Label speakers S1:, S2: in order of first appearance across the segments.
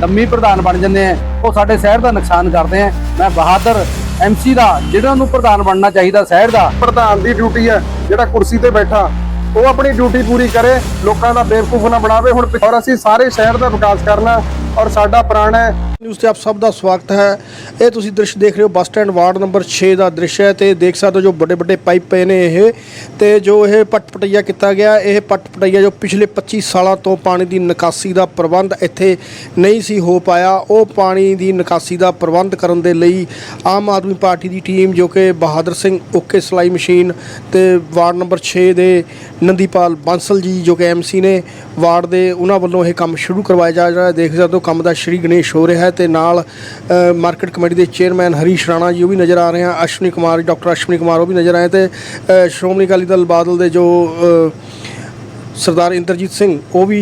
S1: ਲੰਮੀ ਪ੍ਰਧਾਨ ਬਣ ਜਾਂਦੇ ਆ, ਉਹ ਸਾਡੇ ਸ਼ਹਿਰ ਦਾ ਨੁਕਸਾਨ ਕਰਦੇ ਆ। ਮੈਂ ਬਹਾਦਰ ਐਮਸੀ ਦਾ ਜਿਹੜਾ ਨੂੰ ਪ੍ਰਧਾਨ ਬਣਨਾ ਚਾਹੀਦਾ ਸ਼ਹਿਰ ਦਾ।
S2: ਪ੍ਰਧਾਨ ਦੀ ਡਿਊਟੀ ਹੈ ਜਿਹੜਾ ਕੁਰਸੀ ਤੇ ਬੈਠਾ, ਉਹ ਆਪਣੀ ਡਿਊਟੀ ਪੂਰੀ ਕਰੇ, ਲੋਕਾਂ ਦਾ ਬੇਵਕੂਫ ਨਾ ਬਣਾਵੇ। ਹੁਣ ਔਰ ਅਸੀਂ ਸਾਰੇ ਸ਼ਹਿਰ ਦਾ ਵਿਕਾਸ ਕਰਨਾ, ਔਰ ਸਾਡਾ ਪ੍ਰਾਣ ਹੈ
S3: ਨਿਊਜ਼ ਤੇ ਆਪ ਸਭ ਦਾ ਸਵਾਗਤ ਹੈ। ਇਹ ਤੁਸੀਂ ਦ੍ਰਿਸ਼ ਦੇਖ ਰਹੇ ਹੋ, ਬੱਸ ਸਟੈਂਡ ਵਾਰਡ ਨੰਬਰ 6 ਦਾ ਦ੍ਰਿਸ਼ ਹੈ ਤੇ ਦੇਖ ਸਕਦੇ ਹੋ ਜੋ ਵੱਡੇ ਵੱਡੇ ਪਾਈਪ ਪਏ ਨੇ ਇਹ ਤੇ ਜੋ ਇਹ ਪੱਟ ਪਟਪਟਈਆ ਕੀਤਾ ਗਿਆ, ਇਹ ਪੱਟ ਪਟਈਆ ਜੋ ਪਿਛਲੇ 25 ਸਾਲਾਂ ਤੋਂ ਪਾਣੀ ਦੀ ਨਿਕਾਸੀ ਦਾ ਪ੍ਰਬੰਧ ਇੱਥੇ ਨਹੀਂ ਸੀ ਹੋ ਪਾਇਆ, ਉਹ ਪਾਣੀ ਦੀ ਨਿਕਾਸੀ ਦਾ ਪ੍ਰਬੰਧ ਕਰਨ ਦੇ ਲਈ ਆਮ ਆਦਮੀ ਪਾਰਟੀ ਦੀ ਟੀਮ ਜੋ ਕਿ ਬਹਾਦਰ ਸਿੰਘ ਓਕੇ ਸਲਾਈ ਮਸ਼ੀਨ ਤੇ ਵਾਰਡ ਨੰਬਰ 6 ਦੇ ਨੰਦੀਪਾਲ ਬਾਂਸਲ ਜੀ ਜੋ ਕਿ ਐਮਸੀ ਨੇ ਵਾਰਡ ਦੇ, ਉਹਨਾਂ ਵੱਲੋਂ ਇਹ ਕੰਮ ਸ਼ੁਰੂ ਕਰਵਾਇਆ ਜਾ ਰਿਹਾ ਦੇਖ ਸਕਦੇ ਹੋ, ਕੰਮ ਦਾ ਸ਼੍ਰੀ ਗਣੇਸ਼ ਹੋ ਰਿਹਾ ਹੈ। ਤੇ ਨਾਲ ਮਾਰਕੀਟ ਕਮੇਟੀ ਦੇ ਚੇਅਰਮੈਨ ਹਰੀਸ਼ ਰਾਣਾ ਜੀ, ਉਹ ਵੀ ਨਜ਼ਰ ਆ ਰਹੇ ਆ। ਅਸ਼ਵਨੀ ਕੁਮਾਰ, ਡਾਕਟਰ ਅਸ਼ਵਨੀ ਕੁਮਾਰ, ਉਹ ਵੀ ਨਜ਼ਰ ਆਏ ਤੇ ਸ਼੍ਰੋਮਣੀ ਅਕਾਲੀ ਦਲ ਬਾਦਲ ਦੇ ਜੋ ਸਰਦਾਰ ਇੰਦਰਜੀਤ ਸਿੰਘ ਉਹ ਵੀ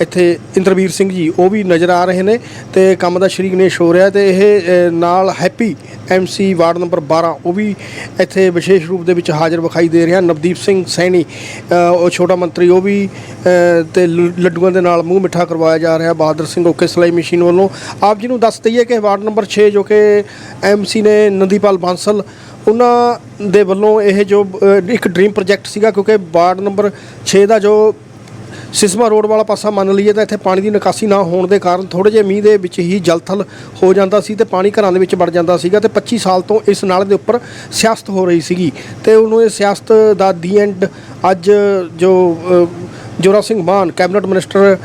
S3: ਇੱਥੇ ਇੰਦਰਵੀਰ ਸਿੰਘ ਜੀ ਉਹ ਵੀ ਨਜ਼ਰ ਆ ਰਹੇ ਨੇ ਤੇ ਕੰਮ ਦਾ ਸ਼੍ਰੀ ਗਣੇਸ਼ ਹੋ ਰਿਹਾ ਤੇ ਇਹ ਨਾਲ ਹੈਪੀ ਐਮਸੀ ਵਾਰਡ ਨੰਬਰ 12 ਉਹ ਵੀ ਇੱਥੇ ਵਿਸ਼ੇਸ਼ ਰੂਪ ਦੇ ਵਿੱਚ ਹਾਜ਼ਰ ਵਿਖਾਈ ਦੇ ਰਿਹਾ। ਨਵਦੀਪ ਸਿੰਘ ਸੈਣੀ ਉਹ ਛੋਟਾ ਮੰਤਰੀ ਉਹ ਵੀ ਅ, ਤੇ ਲੱਡੂਆਂ ਦੇ ਨਾਲ ਮੂੰਹ ਮਿੱਠਾ ਕਰਵਾਇਆ ਜਾ ਰਿਹਾ। ਬਹਾਦਰ ਸਿੰਘ ਓਕੇ ਸਲਾਈ ਮਸ਼ੀਨ ਵੱਲੋਂ। ਆਪ ਜੀ ਨੂੰ ਦੱਸ ਦਈਏ ਕਿ ਵਾਰਡ ਨੰਬਰ 6 ਜੋ ਕਿ ਐਮਸੀ ਨੇ ਨੰਦੀਪਾਲ ਬਾਂਸਲ ਉਹਨਾਂ ਦੇ ਵੱਲੋਂ ਇਹ ਜੋ ਅ, ਇੱਕ ਡ੍ਰੀਮ ਪ੍ਰੋਜੈਕਟ ਸੀਗਾ ਕਿਉਂਕਿ ਵਾਰਡ ਨੰਬਰ 6 ਦਾ ਜੋ ਸਿਸਮਾ ਰੋਡ ਵਾਲਾ ਪਾਸਾ ਮੰਨ ਲਈਏ ਤਾਂ ਇੱਥੇ ਪਾਣੀ ਦੀ ਨਿਕਾਸੀ ਨਾ ਹੋਣ ਦੇ ਕਾਰਨ ਥੋੜੇ ਜਿਹੇ ਮੀਂਹ ਦੇ ਵਿੱਚ ਹੀ ਜਲਥਲ ਹੋ ਜਾਂਦਾ ਸੀ ਤੇ ਪਾਣੀ ਘਰਾਂ ਦੇ ਵਿੱਚ ਵੜ ਜਾਂਦਾ ਸੀਗਾ ਤੇ 25 ਸਾਲ ਤੋਂ ਇਸ ਨਾਲੇ ਦੇ ਉੱਪਰ ਸਿਆਸਤ ਹੋ ਰਹੀ ਸੀਗੀ। ਤੇ ਉਹਨੂੰ ਇਹ ਸਿਆਸਤ ਦਾ ਦੀ ਐਂਡ ਅੱਜ ਜੋ ਅ, ਜੋਰਾ ਸਿੰਘ ਮਾਨ ਕੈਬਨਿਟ ਮਿਨਿਸਟਰ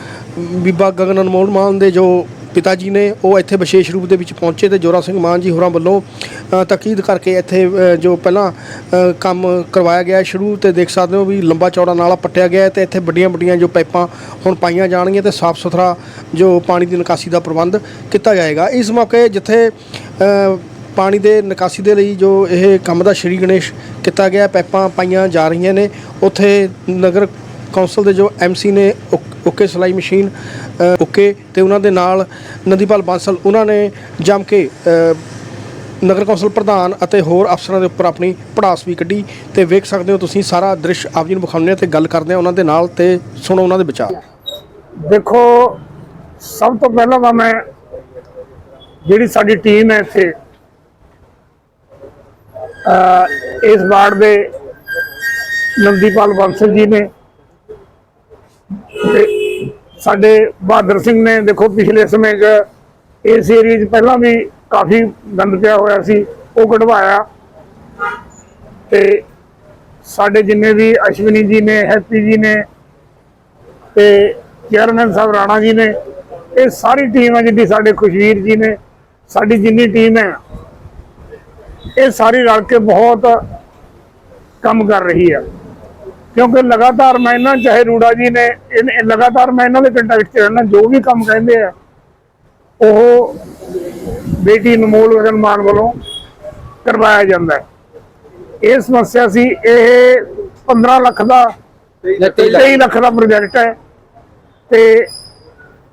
S3: ਬੀਬਾ ਗਗਨ ਅਨਮੋਲ ਮਾਨ ਦੇ ਜੋ ਪਿਤਾ ਜੀ ਨੇ ਉਹ ਇੱਥੇ ਵਿਸ਼ੇਸ਼ ਰੂਪ ਦੇ ਵਿੱਚ ਪਹੁੰਚੇ ਤੇ ਜੋਰਾ ਸਿੰਘ ਮਾਨ ਜੀ ਹੋਰਾਂ ਵੱਲੋਂ ਤਕੀਦ ਕਰਕੇ ਇੱਥੇ ਜੋ ਪਹਿਲਾਂ ਕੰਮ ਕਰਵਾਇਆ ਗਿਆ ਸ਼ੁਰੂ ਤੇ ਦੇਖ ਸਕਦੇ ਹੋ ਵੀ ਲੰਬਾ ਚੌੜਾ ਨਾਲਾ ਪੱਟਿਆ ਗਿਆ ਹੈ ਤੇ ਇੱਥੇ ਵੱਡੀਆਂ ਵੱਡੀਆਂ ਜੋ ਪਾਈਪਾਂ ਹੁਣ ਪਾਈਆਂ ਜਾਣਗੀਆਂ ਤੇ ਸਾਫ਼ ਸੁਥਰਾ ਜੋ ਪਾਣੀ ਦੀ ਨਿਕਾਸੀ ਦਾ ਪ੍ਰਬੰਧ ਕੀਤਾ ਜਾਏਗਾ। ਇਸ ਮੌਕੇ ਜਿੱਥੇ ਪਾਣੀ ਦੇ ਨਿਕਾਸੀ ਦੇ ਲਈ ਜੋ ਇਹ ਕੰਮ ਦਾ ਸ਼੍ਰੀ ਗਣੇਸ਼ ਕੀਤਾ ਗਿਆ, ਪਾਈਪਾਂ ਪਾਈਆਂ ਜਾ ਰਹੀਆਂ ਨੇ, ਉੱਥੇ ਨਗਰ ਕੌਂਸਲ ਦੇ ਜੋ ਐਮਸੀ ਨੇ ਓਕ- ਓਕੇ ਸਲਾਈ ਮਸ਼ੀਨ ਅ, ਓਕੇ ਤੇ ਉਹਨਾਂ ਦੇ ਨਾਲ ਨੰਦੀਪਾਲ ਬਾਂਸਲ ਉਹਨਾਂ ਨੇ ਜੰਮ ਕੇ ਨਗਰ ਕੌਂਸਲ ਪ੍ਰਧਾਨ ਅਤੇ ਹੋਰ ਅਫਸਰਾਂ ਦੇ ਉੱਪਰ ਆਪਣੀ ਪੜਾਸ ਵੀ ਕੱਢੀ ਤੇ ਵੇਖ ਸਕਦੇ ਹੋ ਤੁਸੀਂ ਸਾਰਾ ਦ੍ਰਿਸ਼ ਆਪ ਜੀ ਨੂੰ ਵਿਖਾਉਂਦੇ ਹਾਂ ਤੇ ਗੱਲ ਕਰਦੇ ਹਾਂ ਉਹਨਾਂ ਦੇ ਨਾਲ ਤੇ ਸੁਣੋ ਉਹਨਾਂ ਦੇ ਵਿਚਾਰ।
S4: ਦੇਖੋ ਸਭ ਤੋਂ ਪਹਿਲਾਂ ਤਾਂ ਮੈਂ ਜਿਹੜੀ ਸਾਡੀ ਟੀਮ ਹੈ ਇੱਥੇ ਇਸ ਵਾਰਡ ਦੇ ਨੰਦੀਪਾਲ ਬੰਸਲ ਜੀ ਨੇ ਸਾਡੇ ਬਹਾਦਰ ਸਿੰਘ ਨੇ ਦੇਖੋ ਪਿਛਲੇ ਸਮੇਂ 'ਚ ਇਸ ਏਰੀਏ 'ਚ ਪਹਿਲਾਂ ਵੀ ਕਾਫੀ ਗੰਦ ਪਿਆ ਹੋਇਆ ਸੀ, ਉਹ ਕਢਵਾਇਆ। ਤੇ ਸਾਡੇ ਜਿੰਨੇ ਵੀ ਅਸ਼ਵਨੀ ਜੀ ਨੇ, ਹੈਪੀ ਜੀ ਨੇ ਤੇ ਚੇਅਰਮੈਨ ਸਾਹਿਬ ਰਾਣਾ ਜੀ ਨੇ, ਇਹ ਸਾਰੀ ਟੀਮ ਹੈ ਜਿੱਦੀ ਸਾਡੇ ਖੁਸ਼ਵੀਰ ਜੀ ਨੇ, ਸਾਡੀ ਜਿੰਨੀ ਟੀਮ ਹੈ, ਇਹ ਸਾਰੀ ਰਲ ਕੇ ਬਹੁਤ ਕੰਮ ਕਰ ਰਹੀ ਹੈ ਕਿਉਂਕਿ ਲਗਾਤਾਰ ਮੈਂ ਇਹਨਾਂ ਚਾਹੇ ਰੂੜਾ ਜੀ ਨੇ ਇਹ- ਲਗਾਤਾਰ ਮੈਂ ਇਹਨਾਂ ਦੇ ਕੰਟੈਕਟ 'ਚ ਰਹਿਣਾ ਜੋ ਵੀ ਕੰਮ ਕਹਿੰਦੇ ਆ ਉਹ ਬੇਟੀ ਅਨਮੋਲ ਗਗਨ ਮਾਨ ਵੱਲੋਂ ਕਰਵਾਇਆ ਜਾਂਦਾ ਹੈ। ਇਹ ਸਮੱਸਿਆ ਸੀ ਇਹ 15 ਲੱਖ ਦਾ 23 ਲੱਖ ਦਾ ਪ੍ਰੋਜੈਕਟ ਹੈ। ਤੇ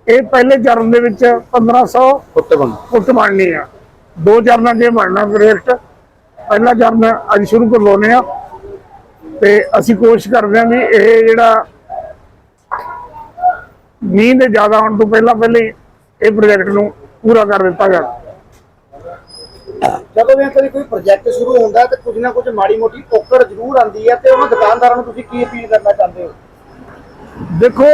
S4: ਇਹ ਪਹਿਲੇ ਚਰਨ ਦੇ ਵਿੱਚ 1500
S1: ਫੁੱਟ ਬਣ
S4: ਫੁੱਟ ਬਣਨੀ ਆ। ਦੋ ਚਰਨਾਂ ਇਹ ਬਣਨਾ ਪ੍ਰੋਜੈਕਟ ਪਹਿਲਾ ਚਰਨ ਅੱਜ ਸ਼ੁਰੂ ਕਰਵਾਉਨੇ ਆ। ਤੇ ਅਸੀਂ ਕੋਸ਼ਿਸ਼ ਕਰਦੇ ਹਾਂ ਵੀ ਇਹ ਜਿਹੜਾ ਮੀਂਹ ਦੇ ਜ਼ਿਆਦਾ ਆਉਣ ਤੋਂ ਪਹਿਲਾਂ ਪਹਿਲੇ ਇਹ ਪ੍ਰੋਜੈਕਟ ਨੂੰ ਪੂਰਾ ਕਰ ਦਿੱਤਾ ਜਾਵੇ।
S5: ਜਦੋਂ ਵੀ ਕਦੀ ਕੋਈ ਪ੍ਰੋਜੈਕਟ ਸ਼ੁਰੂ ਹੁੰਦਾ ਤੇ ਕੁਝ ਨਾ ਕੁਝ ਮਾੜੀ ਮੋਟੀ ਔਕੜ ਜ਼ਰੂਰ ਆਉਂਦੀ ਹੈ ਤੇ ਉਹਨਾਂ ਦੁਕਾਨਦਾਰਾਂ ਨੂੰ ਤੁਸੀਂ ਕੀ ਅਪੀਲ ਕਰਨਾ ਚਾਹੁੰਦੇ ਹੋ?
S4: ਦੇਖੋ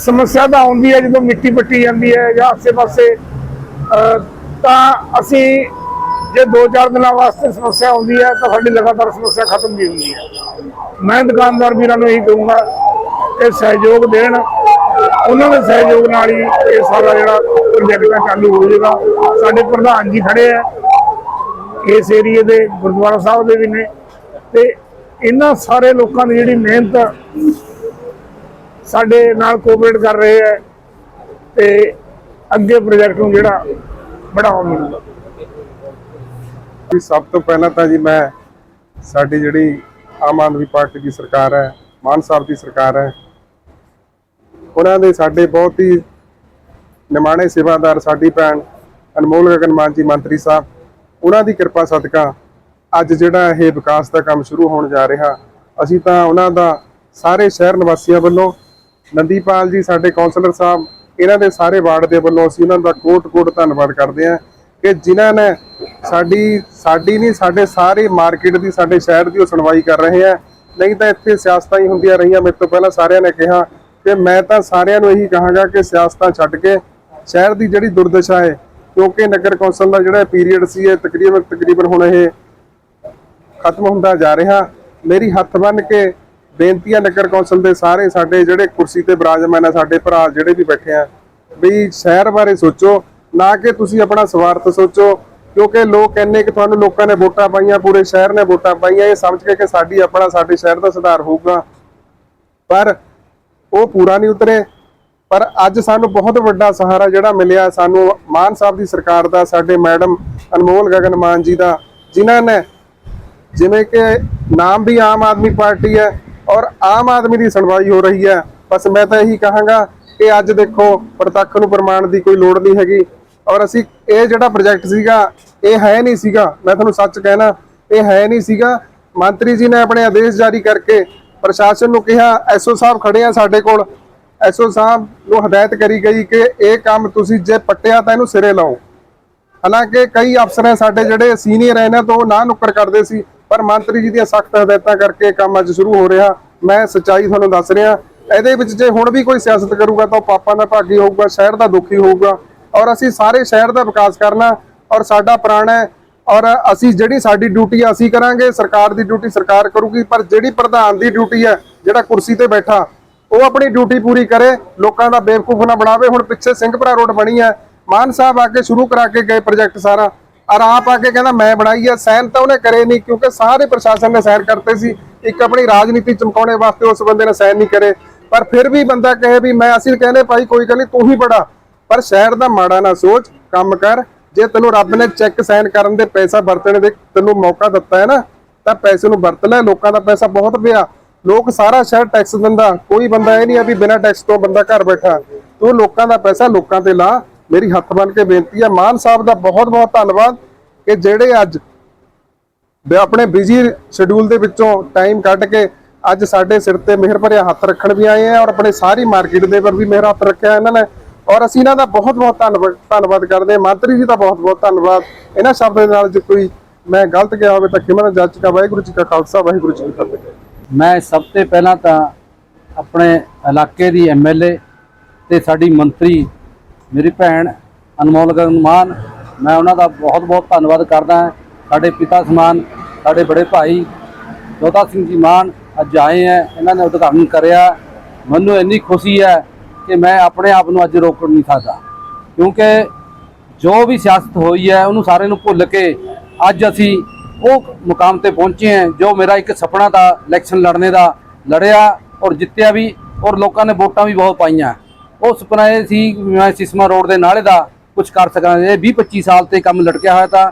S4: ਸਮੱਸਿਆ ਤਾਂ ਆਉਂਦੀ ਹੈ ਜਦੋਂ ਮਿੱਟੀ ਪੱਟੀ ਜਾਂਦੀ ਹੈ ਜਾਂ ਆਸੇ-ਪਾਸੇ ਤਾਂ ਅਸੀਂ ਜੇ 2-4 ਦਿਨਾਂ ਵਾਸਤੇ ਸਮੱਸਿਆ ਆਉਂਦੀ ਹੈ ਤਾਂ ਸਾਡੀ ਲਗਾਤਾਰ ਸਮੱਸਿਆ ਖਤਮ ਨਹੀਂ ਹੁੰਦੀ ਹੈ। ਮੈਂ ਦੁਕਾਨਦਾਰ ਵੀਰਾਂ ਨੂੰ ਇਹੀ ਕਹੂੰਗਾ ਕਿ ਸਹਿਯੋਗ ਦੇਣ। ਉਹਨਾਂ ਦੇ ਸਹਿਯੋਗ ਨਾਲ ਹੀ ਇਹ ਸਾਰਾ ਜਿਹੜਾ ਪ੍ਰੋਜੈਕਟ ਹੈ ਚਾਲੂ ਹੋ ਜਾਏਗਾ। ਸਾਡੇ ਪ੍ਰਧਾਨ ਜੀ ਖੜੇ ਆ, ਇਸ ਏਰੀਏ ਦੇ, ਗੁਰਦੁਆਰਾ ਸਾਹਿਬ ਦੇ ਵੀ ਨੇ। ਤੇ ਇਹਨਾਂ ਸਾਰੇ ਲੋਕਾਂ ਦੀ ਜਿਹੜੀ ਮਿਹਨਤ ਸਾਡੇ ਨਾਲ ਕੋਆਪਰੇਟ ਕਰ ਰਹੇ ਹੈ ਤੇ ਅੱਗੇ ਪ੍ਰੋਜੈਕਟ ਨੂੰ ਜਿਹੜਾ ਬੜਾਵਾ ਮਿਲੂਗਾ
S2: ਵੀ ਸਭ ਤੋਂ ਪਹਿਲਾਂ ਤਾਂ ਜੀ ਮੈਂ ਸਾਡੀ ਜਿਹੜੀ ਆਮ ਆਦਮੀ ਪਾਰਟੀ ਦੀ ਸਰਕਾਰ ਹੈ, ਮਾਨ ਸਾਹਿਬ ਦੀ ਸਰਕਾਰ ਹੈ, ਉਹਨਾਂ ਦੇ ਸਾਡੇ ਬਹੁਤ ਹੀ ਨਿਮਾਣੇ ਸੇਵਾਦਾਰ ਸਾਡੀ ਭੈਣ ਅਨਮੋਲ ਗਗਨ ਮਾਨ ਜੀ, ਮੰਤਰੀ ਸਾਹਿਬ, ਉਹਨਾਂ ਦੀ ਕਿਰਪਾ ਸਦਕਾ ਅੱਜ ਜਿਹੜਾ ਇਹ ਵਿਕਾਸ ਦਾ ਕੰਮ ਸ਼ੁਰੂ ਹੋਣ ਜਾ ਰਿਹਾ, ਅਸੀਂ ਤਾਂ ਉਹਨਾਂ ਦਾ ਸਾਰੇ ਸ਼ਹਿਰ ਨਿਵਾਸੀਆਂ ਵੱਲੋਂ, ਨੰਦੀਪਾਲ ਜੀ ਸਾਡੇ ਕਾਉਂਸਲਰ ਸਾਹਿਬ, ਇਹਨਾਂ ਦੇ ਸਾਰੇ ਵਾਰਡ ਦੇ ਵੱਲੋਂ ਅਸੀਂ ਉਹਨਾਂ ਦਾ ਕੋਟ-ਕੋਟ ਧੰਨਵਾਦ ਕਰਦੇ ਹਾਂ। ਕਿ ਜਿਨ੍ਹਾਂ ਨੇ ਸਾਡੀ ਸਾਡੀ ਨਹੀਂ, ਸਾਡੇ ਸਾਰੇ ਮਾਰਕੀਟ ਦੀ, ਸਾਡੇ ਸ਼ਹਿਰ ਦੀ ਉਹ ਸੁਣਵਾਈ ਕਰ ਰਹੇ ਆ। ਨਹੀਂ ਤਾਂ ਇੱਥੇ ਸਿਆਸਤਾਂ ਹੀ ਹੁੰਦੀਆਂ ਰਹੀਆਂ। ਮੇਰੇ ਤੋਂ ਪਹਿਲਾਂ ਸਾਰਿਆਂ ਨੇ ਕਿਹਾ ਕਿ ਮੈਂ ਤਾਂ ਸਾਰਿਆਂ ਨੂੰ ਇਹੀ ਕਹਾਂਗਾ ਕਿ ਸਿਆਸਤਾਂ ਛੱਡ ਕੇ ਸ਼ਹਿਰ ਦੀ ਜਿਹੜੀ ਦੁਰਦਸ਼ਾ ਹੈ, ਕਿਉਂਕਿ ਨਗਰ ਕੌਂਸਲ ਦਾ ਜਿਹੜਾ ਪੀਰੀਅਡ ਸੀ, ਇਹ ਤਕਰੀਬਨ ਤਕਰੀਬਨ ਹੁਣ ਇਹ ਖਤਮ ਹੁੰਦਾ ਜਾ ਰਿਹਾ। ਮੇਰੀ ਹੱਥ ਬੰਨ ਕੇ ਬੇਨਤੀ ਹੈ ਨਗਰ ਕੌਂਸਲ ਦੇ ਸਾਰੇ ਸਾਡੇ ਜਿਹੜੇ ਕੁਰਸੀ ਤੇ ਬਿਰਾਜਮਾਨ ਆ, ਸਾਡੇ ਭਰਾ ਜਿਹੜੇ ਵੀ ਬੈਠੇ ਆ, ਵੀ ਸ਼ਹਿਰ ਬਾਰੇ ਸੋਚੋ। ਨਾ ਕਿ ਤੁਸੀਂ ਆਪਣਾ ਸਵਾਰਥ ਸੋਚੋ, ਕਿਉਂਕਿ ਲੋਕ ਕਹਿੰਨੇ ਕਿ ਤੁਹਾਨੂੰ ਲੋਕਾਂ ਨੇ ਵੋਟਾਂ ਪਾਈਆਂ, ਪੂਰੇ ਸ਼ਹਿਰ ਨੇ ਵੋਟਾਂ ਪਾਈਆਂ, ਇਹ ਸਮਝ ਕੇ ਕਿ ਸਾਡੀ ਆਪਣਾ, ਸਾਡੇ ਸ਼ਹਿਰ ਦਾ ਸੁਧਾਰ ਹੋਊਗਾ। ਪਰ ਉਹ ਪੂਰਾ ਨਹੀਂ ਉਤਰੇ। ਪਰ ਅੱਜ ਸਾਨੂੰ ਬਹੁਤ ਵੱਡਾ ਸਹਾਰਾ ਜਿਹੜਾ ਮਿਲਿਆ, ਸਾਨੂੰ ਮਾਨ ਸਾਹਿਬ ਦੀ ਸਰਕਾਰ ਦਾ, ਸਾਡੇ ਮੈਡਮ ਅਨਮੋਲ ਗਗਨ ਮਾਨ ਜੀ ਦਾ, ਜਿਨ੍ਹਾਂ ਨੇ ਜਿਵੇਂ ਕਿ ਨਾਮ ਵੀ ਆਮ ਆਦਮੀ ਪਾਰਟੀ ਹੈ ਔਰ ਆਮ ਆਦਮੀ ਦੀ ਸੁਣਵਾਈ ਹੋ ਰਹੀ ਹੈ। ਬਸ ਮੈਂ ਤਾਂ ਇਹੀ ਕਹਾਂਗਾ ਕਿ ਅੱਜ ਦੇਖੋ, ਪ੍ਰਤੱਖ ਨੂੰ ਪ੍ਰਮਾਣ ਦੀ ਕੋਈ ਲੋੜ ਨਹੀਂ ਹੈਗੀ। ਔਰ ਅਸੀਂ ਇਹ ਜਿਹੜਾ ਪ੍ਰੋਜੈਕਟ ਸੀਗਾ, ਇਹ ਹੈ ਨਹੀਂ ਸੀਗਾ। ਮੈਂ ਤੁਹਾਨੂੰ ਸੱਚ ਕਹਿਣਾ, ਇਹ ਹੈ ਨਹੀਂ ਸੀਗਾ। ਮੰਤਰੀ ਜੀ ਨੇ ਆਪਣੇ ਆਦੇਸ਼ ਜਾਰੀ ਕਰਕੇ ਪ੍ਰਸ਼ਾਸਨ ਨੂੰ ਕਿਹਾ, ਐਸਓ ਸਾਹਿਬ ਖੜੇ ਆ ਸਾਡੇ ਕੋਲ। ਐਸਓ ਸਾਹਿਬ ਨੂੰ ਹਦਾਇਤ ਕਰੀ ਗਈ ਕਿ ਇਹ ਕੰਮ ਤੁਸੀਂ ਜੇ ਪੱਟਿਆ ਤਾਂ ਇਹਨੂੰ ਸਿਰੇ ਲਾਓ। ਹਾਲਾਂਕਿ ਕਈ ਅਫਸਰ ਹੈ ਸਾਡੇ ਜਿਹੜੇ ਸੀਨੀਅਰ ਹੈ ਇਹਨਾਂ ਤੋਂ ਨਾ ਨੁੱਕਰ ਕਰਦੇ ਸੀ, ਪਰ ਮੰਤਰੀ ਜੀ ਦੀਆਂ ਸਖਤ ਹਦਾਇਤਾਂ ਕਰਕੇ ਕੰਮ ਅੱਜ ਸ਼ੁਰੂ ਹੋ ਰਿਹਾ। ਮੈਂ ਸੱਚਾਈ ਤੁਹਾਨੂੰ ਦੱਸ ਰਿਹਾ, ਇਹਦੇ ਵਿੱਚ ਜੇ ਹੁਣ ਵੀ ਕੋਈ ਸਿਆਸਤ ਕਰੂਗਾ ਤਾਂ ਉਹ ਪਾਪਾਂ ਦਾ ਭਾਗੀ ਹੋਊਗਾ, ਸ਼ਹਿਰ ਦਾ ਦੁਖੀ ਹੋਊਗਾ। ਔਰ ਅਸੀਂ ਸਾਰੇ ਸ਼ਹਿਰ ਦਾ ਵਿਕਾਸ ਕਰਨਾ ਔਰ ਸਾਡਾ ਪ੍ਰਾਣ ਹੈ ਔਰ ਅਸੀਂ ਜਿਹੜੀ ਸਾਡੀ ਡਿਊਟੀ ਅਸੀਂ ਕਰਾਂਗੇ, ਸਰਕਾਰ ਦੀ ਡਿਊਟੀ ਸਰਕਾਰ ਕਰੂਗੀ, ਪਰ ਜਿਹੜੀ ਪ੍ਰਧਾਨ ਦੀ ਡਿਊਟੀ ਹੈ, ਜਿਹੜਾ ਕੁਰਸੀ ਤੇ ਬੈਠਾ, ਉਹ ਆਪਣੀ ਡਿਊਟੀ ਪੂਰੀ ਕਰੇ, ਲੋਕਾਂ ਦਾ ਬੇਵਕੂਫ ਨਾ ਬਣਾਵੇ। ਹੁਣ ਪਿੱਛੇ ਸਿੰਘਪੁਰਾ ਰੋਡ ਬਣੀ ਹੈ, ਮਾਨ ਸਾਹਿਬ ਆ ਕੇ ਸ਼ੁਰੂ ਕਰਾ ਕੇ ਗਏ ਪ੍ਰੋਜੈਕਟ ਸਾਰਾ, ਔਰ ਆਪ ਆ ਕੇ ਕਹਿੰਦਾ, ਮੈਂ ਬਣਾਈ ਹੈ। ਸਾਈਨ ਤਾਂ ਉਹਨੇ ਕਰੇ ਨਹੀਂ, ਕਿਉਂਕਿ ਸਾਰੇ ਪ੍ਰਸ਼ਾਸਨ ਨੇ ਸਾਈਨ ਕਰਤੇ ਸੀ। ਇੱਕ ਆਪਣੀ ਰਾਜਨੀਤੀ ਚਮਕਾਉਣੇ ਵਾਸਤੇ ਉਸ ਬੰਦੇ ਨੇ ਸਾਈਨ ਨਹੀਂ ਕਰੇ। ਪਰ ਫਿਰ ਵੀ ਬੰਦਾ ਕਹੇ ਵੀ, ਮੈਂ ਅਸੀਂ ਕਹਿੰਦੇ, ਭਾਈ, ਕੋਈ ਗੱਲ ਨਹੀਂ, ਤੂੰ ਹੀ ਬੜਾ ਪਰ ਸ਼ਹਿਰ ਦਾ ਮਾੜਾ ਨਾ ਸੋਚ, ਕੰਮ ਕਰ। ਜੇ ਤੈਨੂੰ ਰੱਬ ਨੇ ਚੈੱਕ ਸਾਈਨ ਕਰਨ ਦੇ ਪੈਸਾ ਵਰਤਣ ਦੇ ਤੈਨੂੰ ਮੌਕਾ ਦਿੱਤਾ ਹੈ ਨਾ, ਤਾਂ ਪੈਸੇ ਨੂੰ ਵਰਤ ਲੈ। ਲੋਕਾਂ ਦਾ ਪੈਸਾ ਬਹੁਤ ਪਿਆ। ਲੋਕ ਸਾਰਾ ਸ਼ਹਿਰ ਟੈਕਸ ਦਿੰਦਾ। ਕੋਈ ਬੰਦਾ ਇਹ ਨਹੀਂ ਆ ਵੀ ਬਿਨਾਂ ਟੈਕਸ ਤੋਂ ਬੰਦਾ ਘਰ ਬੈਠਾ। ਤੂੰ ਲੋਕਾਂ ਦਾ ਪੈਸਾ ਲੋਕਾਂ ਤੇ ਲਾ। ਮੇਰੀ ਹੱਥ ਬਨ ਕੇ ਬੇਨਤੀ ਹੈ, ਮਾਨ ਸਾਹਿਬ ਦਾ ਬਹੁਤ ਬਹੁਤ ਧੰਨਵਾਦ ਕਿ ਜਿਹੜੇ ਅੱਜ ਆਪਣੇ ਬਿਜ਼ੀ ਸ਼ਡਿਊਲ ਦੇ ਵਿੱਚੋਂ ਟਾਈਮ ਕੱਢ ਕੇ ਅੱਜ ਸਾਡੇ ਸਿਰ ਤੇ ਮਿਹਰ ਭਰਿਆ ਹੱਥ ਰੱਖਣ ਵੀ ਆਏ ਆ ਔਰ ਆਪਣੇ ਸਾਰੀ ਮਾਰਕੀਟ ਦੇ ਪਰ ਵੀ ਮਿਹਰ ਹੱਥ ਰੱਖਿਆ ਇਹਨਾਂ ਨੇ। ਔਰ ਅਸੀਂ ਇਹਨਾਂ ਦਾ ਬਹੁਤ ਬਹੁਤ ਧੰਨਵਾਦ ਧੰਨਵਾਦ ਕਰਦੇ ਹਾਂ। ਮੰਤਰੀ ਜੀ ਦਾ ਬਹੁਤ ਬਹੁਤ ਧੰਨਵਾਦ। ਇਹਨਾਂ ਸ਼ਬਦਾਂ ਦੇ ਨਾਲ ਜੇ ਕੋਈ ਮੈਂ ਗਲਤ ਗਿਆ ਹੋਵੇ ਤਾਂ ਖਿਮਨ ਜੱਜ ਕਾ ਵਾਹਿਗੁਰੂ ਜੀ ਕਾ ਖਾਲਸਾ, ਵਾਹਿਗੁਰੂ ਜੀ ਕੀ ਫਤਿਹ।
S1: ਮੈਂ ਸਭ ਤੋਂ ਪਹਿਲਾਂ ਤਾਂ ਆਪਣੇ ਇਲਾਕੇ ਦੀ ਐਮਐਲਏ ਤੇ ਸਾਡੀ ਮੰਤਰੀ, ਮੇਰੀ ਭੈਣ ਅਨਮੋਲ ਗਗਨ ਮਾਨ ਮੈਂ ਉਹਨਾਂ ਦਾ ਬਹੁਤ ਬਹੁਤ ਧੰਨਵਾਦ ਕਰਦਾ ਸਾਡੇ ਪਿਤਾ ਸਮਾਨ, ਸਾਡੇ ਬੜੇ ਭਾਈ ਦੋਤਾ ਸਿੰਘ ਜੀ ਮਾਨ ਅੱਜ ਆਏ ਹੈ। ਇਹਨਾਂ ਨੇ ਉਦਘਾਟਨ ਕਰਿਆ। ਮੈਨੂੰ ਇੰਨੀ ਖੁਸ਼ੀ ਹੈ ਕਿ ਮੈਂ ਆਪਣੇ ਆਪ ਨੂੰ ਅੱਜ ਰੋਕ ਨਹੀਂ ਸਕਦਾ। ਕਿਉਂਕਿ ਜੋ ਵੀ ਸਿਆਸਤ ਹੋਈ ਹੈ, ਉਹਨੂੰ ਸਾਰੇ ਨੂੰ ਭੁੱਲ ਕੇ ਅੱਜ ਅਸੀਂ ਉਹ ਮੁਕਾਮ ਤੇ ਪਹੁੰਚੇ ਹਾਂ, ਜੋ ਮੇਰਾ ਇੱਕ ਸੁਪਨਾ ਦਾ ਇਲੈਕਸ਼ਨ ਲੜਨੇ ਦਾ ਲੜਿਆ ਔਰ ਜਿੱਤਿਆ ਵੀ ਔਰ ਲੋਕਾਂ ਨੇ ਵੋਟਾਂ ਵੀ ਬਹੁਤ ਪਾਈਆਂ। ਉਹ ਸੁਪਨਾ ਇਹ ਸੀ ਕਿ ਮੈਂ ਸਿਸਮਾ ਰੋਡ ਦੇ ਨਾਲੇ ਦਾ ਕੁਝ ਕਰ ਸਕਾਂ। ਇਹ 20 25 ਸਾਲ ਤੇ ਕੰਮ ਲਟਕਿਆ ਹੋਇਆ ਤਾਂ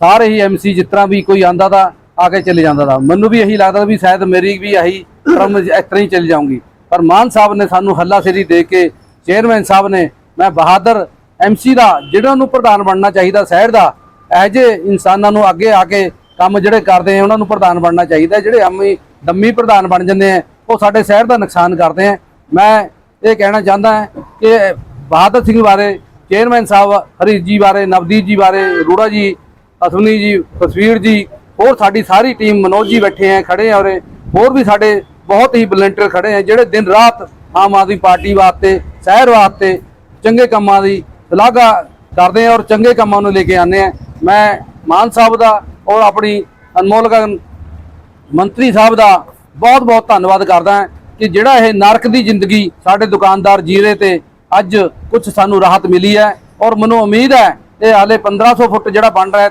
S1: ਸਾਰੇ ਹੀ ਐਮਸੀ ਜਿਸ ਤਰ੍ਹਾਂ ਵੀ ਕੋਈ ਆਂਦਾ ਤਾਂ ਆ ਕੇ ਚਲੇ ਜਾਂਦਾ ਤਾਂ। ਮੈਨੂੰ ਵੀ ਇਹੀ ਲੱਗਦਾ ਵੀ ਸ਼ਾਇਦ ਮੇਰੀ ਵੀ ਇਹੀ ਟਰਮ ਇਸ ਤਰ੍ਹਾਂ ਹੀ ਚਲੀ ਜਾਊਂਗੀ। ਪਰ ਮਾਨ ਸਾਹਿਬ ਨੇ ਸਾਨੂੰ ਹੱਲਾਸ਼ੇਰੀ ਦੇ ਕੇ ਚੇਅਰਮੈਨ ਸਾਹਿਬ ਨੇ, ਮੈਂ ਬਹਾਦਰ ਐਮਸੀ ਦਾ ਜਿਹੜਾ ਨੂੰ ਪ੍ਰਧਾਨ ਬਣਨਾ ਚਾਹੀਦਾ ਸ਼ਹਿਰ ਦਾ, ਇਹੋ ਜਿਹੇ ਇਨਸਾਨਾਂ ਨੂੰ ਅੱਗੇ ਆ ਕੇ ਕੰਮ ਜਿਹੜੇ ਕਰਦੇ ਆ, ਉਹਨਾਂ ਨੂੰ ਪ੍ਰਧਾਨ ਬਣਨਾ ਚਾਹੀਦਾ। ਜਿਹੜੇ ਅੰਮੀ ਦੰਮੀ ਪ੍ਰਧਾਨ ਬਣ ਜਾਂਦੇ ਆ, ਉਹ ਸਾਡੇ ਸ਼ਹਿਰ ਦਾ ਨੁਕਸਾਨ ਕਰਦੇ ਆ। ਮੈਂ ਇਹ ਕਹਿਣਾ ਚਾਹੁੰਦਾ ਹਾਂ ਕਿ ਬਹਾਦਰ ਸਿੰਘ ਬਾਰੇ, ਚੇਅਰਮੈਨ ਸਾਹਿਬ ਹਰੀਸ਼ ਜੀ ਬਾਰੇ, ਨਵਦੀਪ ਜੀ ਬਾਰੇ, ਰੂੜਾ ਜੀ, ਅਸਵਨੀ ਜੀ, ਤਸਵੀਰ ਜੀ, ਹੋਰ ਸਾਡੀ ਸਾਰੀ ਟੀਮ, ਮਨੋਜ ਜੀ ਬੈਠੇ ਆ, ਖੜੇ ਆ ਉਰੇ, ਹੋਰ ਵੀ ਸਾਡੇ ਬਹੁਤ ਹੀ ਵਲੰਟੀਅਰ ਖੜੇ ਆ, ਜਿਹੜੇ ਦਿਨ ਰਾਤ ਆਮ ਆਦਮੀ ਪਾਰਟੀ ਵਾਸਤੇ, ਸ਼ਹਿਰ ਵਾਸਤੇ ਚੰਗੇ ਕੰਮਾਂ ਦੀ ਸ਼ਲਾਘਾ ਕਰਦੇ ਆ ਔਰ ਚੰਗੇ ਕੰਮਾਂ ਨੂੰ ਲੈ ਕੇ ਆਉਂਦੇ ਆ। ਮੈਂ ਮਾਨ ਸਾਹਿਬ ਦਾ ਔਰ ਆਪਣੀ ਅਨਮੋਲ ਮੰਤਰੀ ਸਾਹਿਬ ਦਾ ਬਹੁਤ ਬਹੁਤ ਧੰਨਵਾਦ ਕਰਦਾ ਕਿ ਜਿਹੜਾ ਇਹ ਨਰਕ ਦੀ ਜ਼ਿੰਦਗੀ ਸਾਡੇ ਦੁਕਾਨਦਾਰ ਜੀਰੇ ਤੇ ਅੱਜ ਕੁਝ ਸਾਨੂੰ ਰਾਹਤ ਮਿਲੀ ਹੈ ਔਰ ਮੈਨੂੰ ਉਮੀਦ ਹੈ ਇਹ ਹਾਲੇ 1500 ਫੁੱਟ ਜਿਹੜਾ ਬਣ ਰਿਹਾ,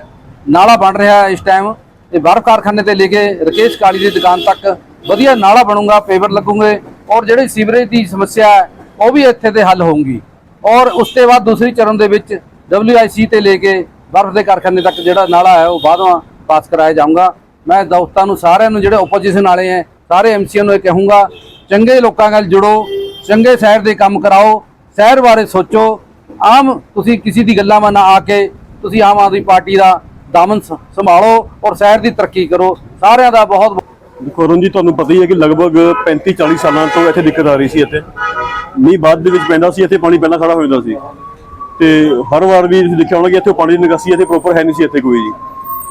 S1: ਨਾਲਾ ਬਣ ਰਿਹਾ ਇਸ ਟਾਈਮ ਇਹ ਬਰਫ਼ ਕਾਰਖਾਨੇ ਤੇ ਲੈ ਕੇ ਰਕੇਸ਼ ਕਾਲੀ ਦੀ ਦੁਕਾਨ ਤੱਕ ਵਧੀਆ ਨਾਲਾ ਬਣੂਗਾ ਪੇਵਰ ਲੱਗੂਗੇ ਔਰ ਜਿਹੜੀ ਸੀਵਰੇਜ ਦੀ ਸਮੱਸਿਆ ਹੈ, ਉਹ ਵੀ ਇੱਥੇ ਤੇ ਹੱਲ ਹੋਊਗੀ। ਔਰ ਉਸ ਤੋਂ ਬਾਅਦ ਦੂਸਰੀ ਚਰਨ ਦੇ ਵਿੱਚ WIC ਤੇ ਲੈ ਕੇ ਬਰਫ਼ ਦੇ ਕਾਰਖਾਨੇ ਤੱਕ ਜਿਹੜਾ ਨਾਲਾ ਹੈ, ਉਹ ਬਾਅਦੋਂ ਪਾਸ ਕਰਾਇਆ ਜਾਊਗਾ। ਮੈਂ ਦੋਸਤਾਂ ਨੂੰ ਸਾਰਿਆਂ ਨੂੰ ਜਿਹੜੇ ਆਪੋਜੀਸ਼ਨ ਵਾਲੇ ਹੈ, ਸਾਰੇ ਐਮਸੀਆਂ ਨੂੰ ਇਹ ਕਹੂੰਗਾ, ਚੰਗੇ ਲੋਕਾਂ ਨਾਲ ਜੁੜੋ, ਚੰਗੇ ਸ਼ਹਿਰ ਦੇ ਕੰਮ ਕਰਾਓ, ਸ਼ਹਿਰ ਬਾਰੇ ਸੋਚੋ। ਆਮ ਤੁਸੀਂ ਕਿਸੇ ਦੀ ਗੱਲਾਂ 'ਮਾ ਨਾ ਆ ਕੇ ਤੁਸੀਂ ਆਮ ਆਦਮੀ ਪਾਰਟੀ ਦਾ ਦਾਮਨ ਸੰਭਾਲੋ ਔਰ ਸ਼ਹਿਰ ਦੀ ਤਰੱਕੀ ਕਰੋ। ਸਾਰਿਆਂ ਦਾ ਬਹੁਤ
S6: ਦੇਖੋ ਅਰੁਣ ਜੀ ਤੁਹਾਨੂੰ ਪਤਾ ਹੀ ਹੈ ਕਿ ਲਗਭਗ 35 40 ਸਾਲਾਂ ਤੋਂ ਇੱਥੇ ਦਿੱਕਤ ਆ ਰਹੀ ਸੀ ਇੱਥੇ। ਮੀਂਹ ਬਾਅਦ ਦੇ ਵਿੱਚ ਪੈਂਦਾ ਸੀ, ਇੱਥੇ ਪਾਣੀ ਪਹਿਲਾਂ ਖੜਾ ਹੋ ਜਾਂਦਾ ਸੀ। ਤੇ ਹਰ ਵਾਰ ਵੀ ਤੁਸੀਂ ਦੇਖਿਆ ਹੋਣਾ ਕਿ ਇੱਥੇ ਪਾਣੀ ਦੀ ਨਿਕਾਸੀ ਇੱਥੇ ਪ੍ਰੋਪਰ ਹੈ ਨਹੀਂ ਸੀ ਇੱਥੇ ਕੋਈ ਜੀ।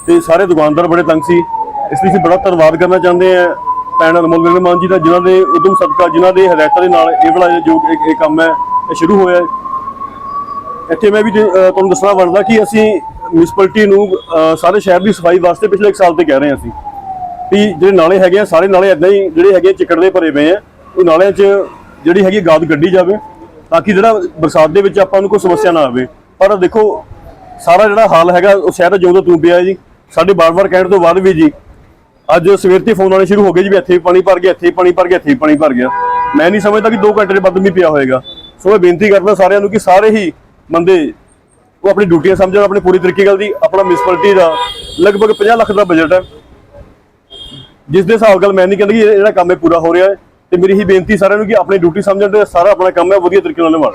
S6: ਤੇ ਸਾਰੇ ਦੁਕਾਨਦਾਰ ਬੜੇ ਤੰਗ ਸੀ। ਇਸ ਲਈ ਅਸੀਂ ਬੜਾ ਧੰਨਵਾਦ ਕਰਨਾ ਚਾਹੁੰਦੇ ਆ ਭੈਣ ਅਨਮੋਲ ਗਗਨ ਮਾਨ ਜੀ ਦਾ, ਜਿਨ੍ਹਾਂ ਦੇ ਉਦਮ ਸਦਕਾ, ਜਿਨ੍ਹਾਂ ਦੇ ਹਦਾਇਤਾਂ ਦੇ ਨਾਲ ਇਹ ਵਾਲਾ ਜੋ ਇਹ ਕੰਮ ਹੈ, ਇਹ ਸ਼ੁਰੂ ਹੋਇਆ ਇੱਥੇ ਮੈਂ ਵੀ ਤੁਹਾਨੂੰ ਦੱਸਣਾ ਬਣਦਾ ਕਿ ਅਸੀਂ ਮਿਊਨਿਸਪੈਲਿਟੀ ਨੂੰ ਸਾਰੇ ਸ਼ਹਿਰ ਦੀ ਸਫ਼ਾਈ ਵਾਸਤੇ ਪਿਛਲੇ 1 ਸਾਲ 'ਤੇ ਕਹਿ ਰਹੇ ਹਾਂ ਅਸੀਂ। ਵੀ ਜਿਹੜੇ ਨਾਲੇ ਹੈਗੇ ਆ, ਸਾਰੇ ਨਾਲੇ ਇਦਾਂ ਹੀ ਜਿਹੜੇ ਹੈਗੇ ਚਿੱਕੜ ਦੇ ਭਰੇ ਪਏ ਆ। ਉਹ ਨਾਲਿਆਂ 'ਚ ਜਿਹੜੀ ਹੈਗੀ ਗਾਦ ਗੱਡੀ ਜਾਵੇ ਤਾਂ ਕਿ ਜਿਹੜਾ ਬਰਸਾਤ ਦੇ ਵਿੱਚ ਆਪਾਂ ਨੂੰ ਕੋਈ ਸਮੱਸਿਆ ਨਾ ਆਵੇ। ਪਰ ਦੇਖੋ, ਸਾਰਾ ਜਿਹੜਾ ਹਾਲ ਹੈਗਾ, ਉਹ ਸ਼ਹਿਰ ਦਾ ਜਿਉਂ ਦਾ ਤੂੰ ਪਿਆ ਜੀ। ਸਾਡੇ ਬਾਰ-ਬਾਰ ਕਹਿਣ ਤੋਂ ਬਾਅਦ ਵੀ ਜੀ, ਅੱਜ ਸਵੇਰ ਤੇ ਫੋਨ ਆਉਣੇ ਸ਼ੁਰੂ ਹੋ ਗਏ ਜੀ ਵੀ ਇੱਥੇ ਵੀ ਪਾਣੀ ਭਰ ਗਿਆ, ਇੱਥੇ ਵੀ ਪਾਣੀ ਭਰ ਗਿਆ, ਇੱਥੇ ਵੀ ਪਾਣੀ ਭਰ ਗਿਆ। ਮੈਂ ਨਹੀਂ ਸਮਝਦਾ ਕਿ 2 ਘੰਟੇ ਦੇ ਬਾਅਦ ਵੀ ਪਿਆ ਹੋਏਗਾ। ਸੋ ਮੈਂ ਬੇਨਤੀ ਕਰਦਾ ਸਾਰਿਆਂ ਨੂੰ ਕਿ ਸਾਰੇ ਹੀ ਬੰਦੇ ਉਹ ਆਪਣੀ ਡਿਊਟੀਆਂ ਸਮਝਣ, ਆਪਣੇ ਪੂਰੀ ਤਰੀਕੇ ਨਾਲ ਦੀ ਆਪਣਾ ਮਿਊਨਿਸਪੈਲਿਟੀ ਦਾ ਲਗਭਗ 50 ਲੱਖ ਦਾ ਬਜਟ ਹੈ। ਜਿਸ ਦੇ ਹਿਸਾਬ ਨਾਲ ਮੈਂ ਨਹੀਂ ਕਹਿੰਦਾ ਕਿ ਜਿਹੜਾ ਕੰਮ ਹੈ ਪੂਰਾ ਹੋ ਰਿਹਾ ਹੈ, ਤੇ ਮੇਰੀ ਹੀ ਬੇਨਤੀ ਸਾਰਿਆਂ ਨੂੰ ਕਿ ਆਪਣੀ ਡਿਊਟੀ ਸਮਝਣ ਤੇ ਸਾਰਾ ਆਪਣਾ ਕੰਮ ਹੈ, ਵਧੀਆ ਤਰੀਕੇ ਨਾਲ ਨਿਭਾਉਣ।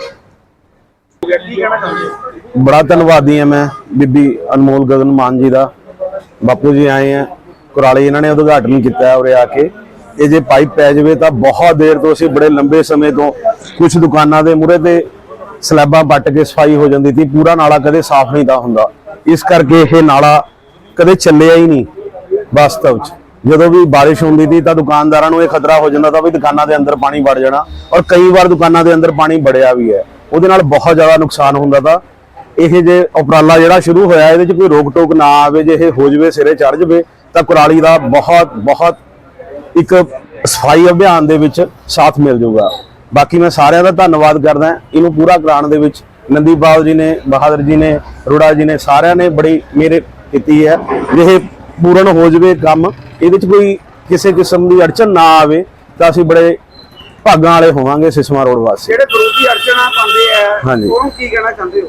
S7: ਬੜਾ ਧੰਨਵਾਦੀ ਹਾਂ ਮੈਂ ਬੀਬੀ ਅਨਮੋਲ ਗਗਨ ਮਾਨ ਜੀ ਦਾ। ਬਾਪੂ ਜੀ ਆਏ ਆ, ਕੁਰਾਲੀ ਇਹਨਾਂ ਨੇ ਉਦਘਾਟਨ ਕੀਤਾ ਉਰੇ ਆ ਕੇ। ਇਹ ਜੇ ਪਾਈਪ ਪੈ ਜਾਵੇ ਤਾਂ ਬਹੁਤ ਦੇਰ ਤੋਂ ਅਸੀਂ ਬੜੇ ਲੰਬੇ ਸਮੇਂ ਤੋਂ ਕੁਝ ਦੁਕਾਨਾਂ ਦੇ ਮੂਹਰੇ ਤੇ ਸਲੈਬਾਂ ਵੱਟ ਕੇ ਸਫ਼ਾਈ ਹੋ ਜਾਂਦੀ ਸੀ, ਪੂਰਾ ਨਾਲਾ ਕਦੇ ਸਾਫ਼ ਨਹੀਂ ਤਾਂ ਹੁੰਦਾ। ਇਸ ਕਰਕੇ ਇਹ ਨਾਲਾ ਕਦੇ ਚੱਲਿਆ ਹੀ ਨਹੀਂ, ਵਾਸਤਵ 'ਚ। ਜਦੋਂ ਵੀ ਬਾਰਿਸ਼ ਹੁੰਦੀ ਸੀ ਤਾਂ ਦੁਕਾਨਦਾਰਾਂ ਨੂੰ ਇਹ ਖਤਰਾ ਹੋ ਜਾਂਦਾ ਤਾਂ ਵੀ ਦੁਕਾਨਾਂ ਦੇ ਅੰਦਰ ਪਾਣੀ ਵੜ ਜਾਣਾ ਔਰ ਕਈ ਵਾਰ ਦੁਕਾਨਾਂ ਦੇ ਅੰਦਰ ਪਾਣੀ ਵੜਿਆ ਵੀ ਹੈ। ਉਹਦੇ ਨਾਲ ਬਹੁਤ ਜ਼ਿਆਦਾ ਨੁਕਸਾਨ ਹੁੰਦਾ ਤਾਂ ਇਹ ਜੇ ਉਪਰਾਲਾ ਜਿਹੜਾ ਸ਼ੁਰੂ ਹੋਇਆ ਇਹਦੇ 'ਚ ਕੋਈ ਰੋਕ ਟੋਕ ਨਾ ਆਵੇ, ਜੇ ਇਹ ਹੋ ਜਵੇ, ਸਿਰੇ ਚੜ ਜਵੇ, ਤਾਂ ਕੁਰਾਲੀ ਦਾ ਬਹੁਤ ਬਹੁਤ ਇੱਕ ਸਫ਼ਾਈ ਅਭਿਆਨ ਦੇ ਵਿੱਚ ਸਾਥ ਮਿਲ ਜਾਊਗਾ ਬਾਕੀ ਮੈਂ ਸਾਰਿਆਂ ਦਾ ਧੰਨਵਾਦ ਕਰਦਾ, ਇਹਨੂੰ ਪੂਰਾ ਕਰਾਉਣ ਦੇ ਵਿੱਚ ਨੰਦੀਪਾਲ ਜੀ ਨੇ, ਬਹਾਦਰ ਜੀ ਨੇ ਅਰੋੜਾ ਜੀ ਨੇ, ਸਾਰਿਆਂ ਨੇ ਬੜੀ ਮੇਰੇ ਕੀਤੀ ਹੈ। ਜੇ ਇਹ ਪੂਰਨ ਹੋ ਜਵੇ ਕੰਮ ਇਹਦੇ 'ਚ ਕੋਈ ਕਿਸੇ ਕਿਸਮ ਦੀ ਅੜਚਨ ਨਾ ਆਵੇ ਤਾਂ ਅਸੀਂ ਬੜੇ ਭਾਗਾਂ ਵਾਲੇ ਹੋਵਾਂਗੇ ਸਿਸਮਾ ਰੋਡ ਵਾਸੀ।
S5: ਜਿਹੜੇ ਵਿਰੋਧੀ ਅਰਚਨਾ ਪਾਉਂਦੇ ਆ। ਉਹਨੂੰ ਕੀ ਕਹਿਣਾ ਚਾਹੁੰਦੇ ਹੋ?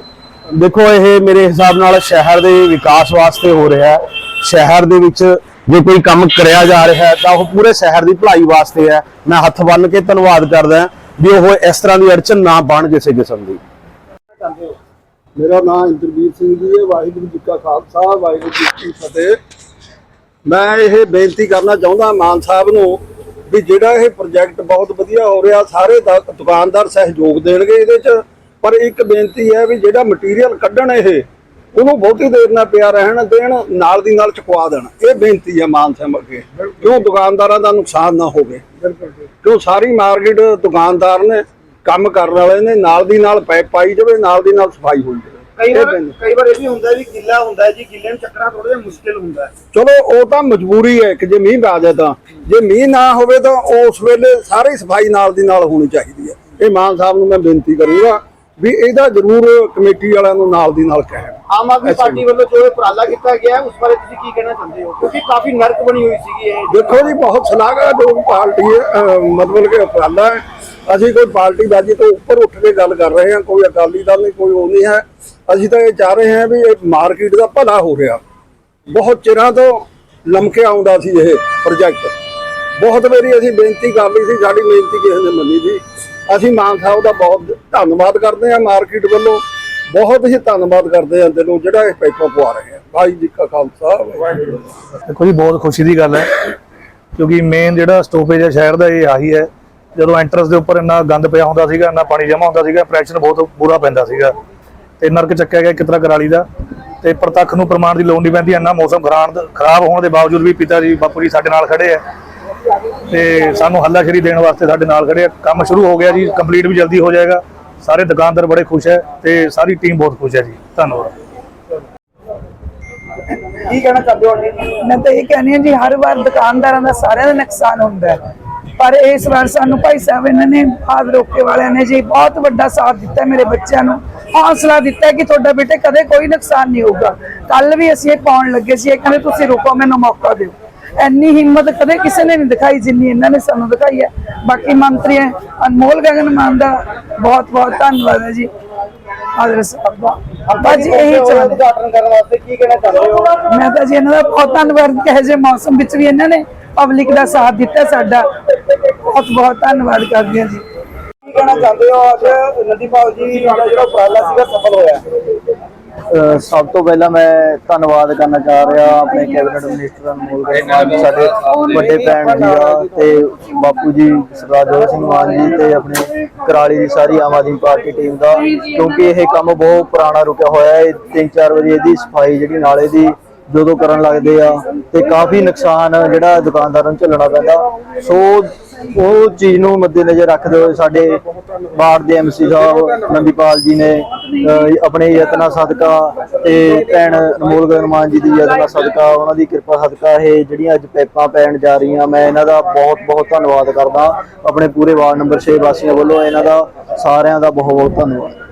S7: ਦੇਖੋ ਇਹ ਮੇਰੇ ਹਿਸਾਬ ਨਾਲ ਸ਼ਹਿਰ ਦੇ ਵਿਕਾਸ ਵਾਸਤੇ ਹੋ ਰਿਹਾ ਹੈ। ਸ਼ਹਿਰ ਦੇ ਵਿੱਚ ਜੇ ਕੋਈ ਕੰਮ ਕਰਿਆ ਜਾ ਰਿਹਾ ਹੈ ਤਾਂ ਉਹ ਪੂਰੇ ਸ਼ਹਿਰ ਦੀ ਭਲਾਈ ਵਾਸਤੇ ਹੈ। ਮੈਂ ਹੱਥ ਬੰਨ੍ਹ ਕੇ ਧੰਨਵਾਦ ਕਰਦਾ ਹਾਂ ਵੀ ਉਹ ਇਸ ਤਰ੍ਹਾਂ ਦੀ ਅੜਚਨ ਨਾ ਪਾਉਣ ਕਿਸੇ ਕਿਸਮ ਦੀ।
S8: ਮੇਰਾ ਨਾਮ ਇੰਦਰਵੀਰ ਸਿੰਘ ਜੀ ਹੈ। ਵਾਹਿਗੁਰੂ ਜੀ ਕਾ ਖਾਲਸਾ ਵਾਹਿਗੁਰੂ ਜੀ ਕੀ ਫਤਿਹ। ਮੈਂ ਇਹ ਬੇਨਤੀ ਕਰਨਾ ਚਾਹੁੰਦਾ ਮਾਨ ਸਾਹਿਬ ਨੂੰ ਵੀ ਜਿਹੜਾ ਇਹ ਪ੍ਰੋਜੈਕਟ ਬਹੁਤ ਵਧੀਆ ਹੋ ਰਿਹਾ, ਸਾਰੇ ਦਾ- ਦੁਕਾਨਦਾਰ ਸਹਿਯੋਗ ਦੇਣਗੇ ਇਹਦੇ 'ਚ। ਪਰ ਇੱਕ ਬੇਨਤੀ ਹੈ ਵੀ ਜਿਹੜਾ ਮਟੀਰੀਅਲ ਕੱਢਣ ਇਹ, ਉਹਨੂੰ ਬਹੁਤੀ ਦੇਰ ਨਾ ਪਿਆ ਰਹਿਣ ਦੇਣ, ਨਾਲ ਦੀ ਨਾਲ ਚੁਕਵਾ ਦੇਣ। ਇਹ ਬੇਨਤੀ ਹੈ ਮਾਨ ਸਾਹਿਬ ਅੱਗੇ। ਕਿਉਂ ਦੁਕਾਨਦਾਰਾਂ ਦਾ ਨੁਕਸਾਨ ਨਾ ਹੋਵੇ? ਕਿਉਂ ਸਾਰੀ ਮਾਰਕੀਟ ਦੁਕਾਨਦਾਰ ਨੇ ਕੰਮ ਕਰਨ ਵਾਲੇ ਨੇ, ਨਾਲ ਦੀ ਨਾਲ ਪਾਈਪ ਪਾਈ ਜਾਵੇ, ਨਾਲ ਦੀ ਨਾਲ ਸਫ਼ਾਈ ਹੋਈ ਜਾਵੇ?
S5: ਕਈ
S8: ਇਹ
S5: ਵਾਰ
S8: ਬੇਨਤੀ।
S5: ਕਈ ਵਾਰ ਇਹ ਵੀ ਹੁੰਦਾ ਵੀ ਗਿੱਲਾ ਹੁੰਦਾ ਹੈ ਜੀ ਗਿੱਲੇ ਨੂੰ ਚੱਕਣਾ ਥੋੜਾ ਜਿਹਾ ਮੁਸ਼ਕਿਲ ਹੁੰਦਾ ਹੈ।
S8: ਚਲੋ ਉਹ ਤਾਂ ਮਜਬੂਰੀ ਹੈ ਕਿ ਜੇ ਮੀਂਹ ਪੈ ਜਾਏ ਤਾਂ। ਜੇ ਮੀਂਹ ਨਾ ਹੋਵੇ ਤਾਂ ਉਸ ਵੇਲੇ ਸਾਰੀ ਸਫ਼ਾਈ ਨਾਲ ਦੀ ਨਾਲ ਹੋਣੀ ਚਾਹੀਦੀ ਹੈ। ਇਹ ਮਾਨ ਸਾਹਿਬ ਨੂੰ ਮੈਂ ਬੇਨਤੀ ਕਰੂੰਗਾ ਵੀ ਇਹਦਾ ਜ਼ਰੂਰ ਕਮੇਟੀ ਵਾਲਿਆਂ ਨੂੰ ਨਾਲ ਦੀ ਨਾਲ ਕਹਿਣ।
S5: ਆਮ ਆਦਮੀ ਪਾਰਟੀ ਵੱਲੋਂ ਜੋ ਉਪਰਾਲਾ ਕੀਤਾ ਗਿਆ ਉਸ ਬਾਰੇ ਤੁਸੀਂ ਕੀ ਕਹਿਣਾ ਚਾਹੁੰਦੇ ਹੋ? ਕਿਉਂਕਿ ਕਾਫੀ ਨਰਕ ਬਣੀ ਹੋਈ ਸੀਗੀ ਇਹ।
S8: ਦੇਖੋ ਜੀ ਬਹੁਤ ਸ਼ਲਾਘਾਯੋਗ ਪਾਰਟੀ ਹੈ ਮਤਲਬ ਕਿ ਉਪਰਾਲਾ ਹੈ। ਅਸੀਂ ਕੋਈ ਪਾਰਟੀ ਬਾਜੀ ਤੋਂ ਉੱਪਰ ਉੱਠ ਕੇ ਗੱਲ ਕਰ ਰਹੇ ਹਾਂ ਕੋਈ ਅਕਾਲੀ ਦਲ ਨਹੀਂ ਕੋਈ ਉਹ ਨਹੀਂ ਹੈ। ਅਸੀਂ ਤਾਂ ਇਹ ਚਾਹ ਰਹੇ ਹਾਂ ਵੀ ਇਹ ਮਾਰਕੀਟ ਦਾ ਭਲਾ ਹੋ ਰਿਹਾ। ਬਹੁਤ ਚਿਰਾਂ ਤੋਂ ਲਮਕੇ ਆਉਂਦਾ ਸੀ ਇਹ ਪ੍ਰੋਜੈਕਟ ਬਹੁਤ ਵਾਰੀ ਅਸੀਂ ਬੇਨਤੀ ਕਰ ਲਈ ਸੀ, ਸਾਡੀ ਬੇਨਤੀ ਕਿਸੇ ਨੇ ਮੰਨੀ ਜੀ ਅਸੀਂ ਮਾਨ ਸਾਹਿਬ ਦਾ ਬਹੁਤ ਧੰਨਵਾਦ ਕਰਦੇ ਹਾਂ ਮਾਰਕੀਟ ਵੱਲੋਂ। ਬਹੁਤ ਹੀ ਧੰਨਵਾਦ ਕਰਦੇ ਹਾਂ ਦਿਲੋਂ ਜਿਹੜਾ ਇਹ ਪੈਪਾ ਪਵਾ ਰਹੇ ਹਾਂ। ਭਾਈ ਜੀ ਕਾ ਖਾਲਸਾ, ਵਾਹਿਗੁਰੂ।
S9: ਦੇਖੋ ਜੀ, ਬਹੁਤ ਖੁਸ਼ੀ ਦੀ ਗੱਲ ਹੈ, ਕਿਉਂਕਿ ਮੇਨ ਜਿਹੜਾ ਸਟੋਪੇਜ ਹੈ ਸ਼ਹਿਰ ਦਾ ਇਹ ਆਹੀ ਹੈ। ਜਦੋਂ ਐਂਟਰਸ ਦੇ ਉੱਪਰ ਇੰਨਾ ਗੰਦ ਪਿਆ ਹੁੰਦਾ ਸੀਗਾ, ਇੰਨਾ ਪਾਣੀ ਜਮਾ ਹੁੰਦਾ ਸੀਗਾ ਪ੍ਰੈਸ਼ਰ ਬਹੁਤ ਬੁਰਾ ਪੈਂਦਾ ਸੀਗਾ। ਤੇ ਨਰਕ ਚੱਕਿਆ ਗਿਆ ਕਿਤਰਾ ਕਰਾਲੀ ਦਾ ਤੇ ਪ੍ਰਤੱਖ ਨੂੰ ਪ੍ਰਮਾਣ ਦੀ ਲੋੜ ਨਹੀਂ ਪੈਂਦੀ ਇੰਨਾ ਮੌਸਮ ਖਰਾਬ ਖਰਾਬ ਹੋਣ ਦੇ ਬਾਵਜੂਦ ਵੀ ਪਿਤਾ ਜੀ ਬਾਪੂ ਜੀ ਸਾਡੇ ਨਾਲ ਖੜੇ ਆ। ਤੇ ਸਾਨੂੰ ਹੱਲਾਸ਼ੇਰੀ ਦੇਣ ਵਾਸਤੇ ਸਾਡੇ ਨਾਲ ਖੜੇ ਆ। ਕੰਮ ਸ਼ੁਰੂ ਹੋ ਗਿਆ ਜੀ ਕੰਪਲੀਟ ਵੀ ਜਲਦੀ ਹੋ ਜਾਏਗਾ। ਸਾਰੇ ਦੁਕਾਨਦਾਰ ਬੜੇ ਖੁਸ਼ ਹੈ ਤੇ ਸਾਰੀ ਟੀਮ ਬਹੁਤ ਖੁਸ਼ ਹੈ ਜੀ। ਧੰਨਵਾਦ।
S5: ਕੀ ਕਹਿਣਾ ਚਾਹੁੰਦੇ ਹੋ
S10: ਮੈਂ ਤਾਂ ਇਹ ਕਹਿੰਦੀ ਹਾਂ ਜੀ ਹਰ ਵਾਰ ਦੁਕਾਨਦਾਰਾਂ ਦਾ ਸਾਰਿਆਂ ਦਾ ਨੁਕਸਾਨ ਹੁੰਦਾ ਹੈ। ਪਰ ਇਸ ਵਾਰ ਸਾਨੂੰ ਭਾਈ ਸਾਹਿਬ ਇਹਨਾਂ ਨੇ ਹਾਦ ਰੋਕੇ ਵਾਲਿਆਂ ਨੇ ਜੀ ਬਹੁਤ ਵੱਡਾ ਸਾਥ ਦਿੱਤਾ ਮੇਰੇ ਬੱਚਿਆਂ ਨੂੰ। ਹੌਸਲਾ ਦਿੱਤਾ ਕਿ ਤੁਹਾਡਾ ਬੇਟੇ ਕਦੇ ਕੋਈ ਨੁਕਸਾਨ ਨਹੀਂ ਹੋਊਗਾ। ਕੱਲ ਵੀ ਅਸੀਂ ਇਹ ਪਾਉਣ ਲੱਗੇ ਸੀ ਇਹ ਕਹਿੰਦੇ ਤੁਸੀਂ ਰੁਕੋ ਮੈਨੂੰ ਮੌਕਾ ਦਿਓ। ਇੰਨੀ ਹਿੰਮਤ ਕਦੇ ਕਿਸੇ ਨੇ ਨਹੀਂ ਦਿਖਾਈ ਜਿੰਨੀ ਇਹਨਾਂ ਨੇ ਸਾਨੂੰ ਦਿਖਾਈ ਹੈ। ਬਾਕੀ ਮੰਤਰੀ ਹੈ ਅਨਮੋਲ ਗਗਨ ਮਾਨ ਦਾ ਬਹੁਤ ਬਹੁਤ ਧੰਨਵਾਦ ਹੈ ਜੀ। ਸਾਹਿਬ ਦਾ। ਬਸ ਜੀ ਇਹੀ ਚਾਹੁੰਦੇ।
S5: ਉਦਘਾਟਨ ਕਰਨ ਵਾਸਤੇ ਕੀ ਕਹਿਣਾ ਚਾਹੁੰਦੇ ਹੋ?
S10: ਮੈਂ ਤਾਂ ਜੀ ਇਹਨਾਂ ਦਾ ਬਹੁਤ ਧੰਨਵਾਦ ਕਹੇ ਜੇ ਮੌਸਮ ਵਿੱਚ ਵੀ ਇਹਨਾਂ ਨੇ ਪਬਲਿਕ ਦਾ ਸਾਥ ਦਿੱਤਾ ਸਾਡਾ। ਬਹੁਤ ਬਹੁਤ ਧੰਨਵਾਦ ਕਰਦੇ ਹਾਂ ਜੀ।
S5: ਕਹਿਣਾ ਚਾਹੁੰਦੇ ਹੋ? ਅੱਜ ਨੰਦੀਪਾਲ ਜੀ ਵਾਲਾ ਜਿਹੜਾ ਉਪਰਾਲਾ ਸੀਗਾ ਸਫਲ ਹੋਇਆ।
S11: ਸਭ ਤੋਂ ਪਹਿਲਾਂ ਮੈਂ ਧੰਨਵਾਦ ਕਰਨਾ ਚਾਹ ਰਿਹਾ ਆਪਣੇ ਕੈਬਨਿਟ ਮਿਨਿਸਟਰ ਅਨਮੋਲ ਗਗਨ ਸਾਡੇ ਵੱਡੇ ਭੈਣ ਜੀ ਦਾ ਤੇ ਬਾਪੂ ਜੀ, ਸਰਦਾਰ ਜੋਤ ਸਿੰਘ ਮਾਨ ਜੀ ਤੇ ਆਪਣੇ ਕਰਾਲੀ ਦੀ ਸਾਰੀ ਆਮ ਆਦਮੀ ਪਾਰਟੀ ਟੀਮ ਦਾ, ਕਿਉਂਕਿ ਇਹ ਕੰਮ ਬਹੁਤ ਪੁਰਾਣਾ ਰੁਕਿਆ ਹੋਇਆ ਹੈ। ਤਿੰਨ ਚਾਰ ਵਾਰੀ ਇਹਦੀ ਸਫ਼ਾਈ ਜਿਹੜੀ ਨਾਲੇ ਦੀ ਜਦੋਂ ਕਰਨ ਲੱਗਦੇ ਆ, ਤੇ ਕਾਫੀ ਨੁਕਸਾਨ ਜਿਹੜਾ ਦੁਕਾਨਦਾਰਾਂ ਨੂੰ ਝੱਲਣਾ ਪੈਂਦਾ। ਸੋ ਉਹ ਚੀਜ਼ ਨੂੰ ਮੱਦੇਨਜ਼ਰ ਰੱਖਦੇ ਹੋਏ ਸਾਡੇ ਵਾਰਡ ਦੇ ਐਮਸੀ ਸਾਹਿਬ, ਨੰਦੀਪਾਲ ਜੀ ਨੇ ਆਪਣੇ ਯਤਨਾ ਸਦਕਾ ਤੇ ਭੈਣ ਅਨਮੋਲ ਗਗਨ ਜੀ ਦੀ ਯਤਨਾਂ ਸਦਕਾ, ਉਹਨਾਂ ਦੀ ਕਿਰਪਾ ਸਦਕਾ, ਇਹ ਜਿਹੜੀਆਂ ਅੱਜ ਪੈਪਾਂ ਪੈਣ ਜਾ ਰਹੀਆਂ, ਮੈਂ ਇਹਨਾਂ ਦਾ ਬਹੁਤ ਬਹੁਤ ਧੰਨਵਾਦ ਕਰਦਾ। ਆਪਣੇ ਪੂਰੇ ਵਾਰਡ ਨੰਬਰ 6 ਵਾਸੀਆਂ ਵੱਲੋਂ ਇਹਨਾਂ ਦਾ ਸਾਰਿਆਂ ਦਾ ਬਹੁਤ ਬਹੁਤ ਧੰਨਵਾਦ।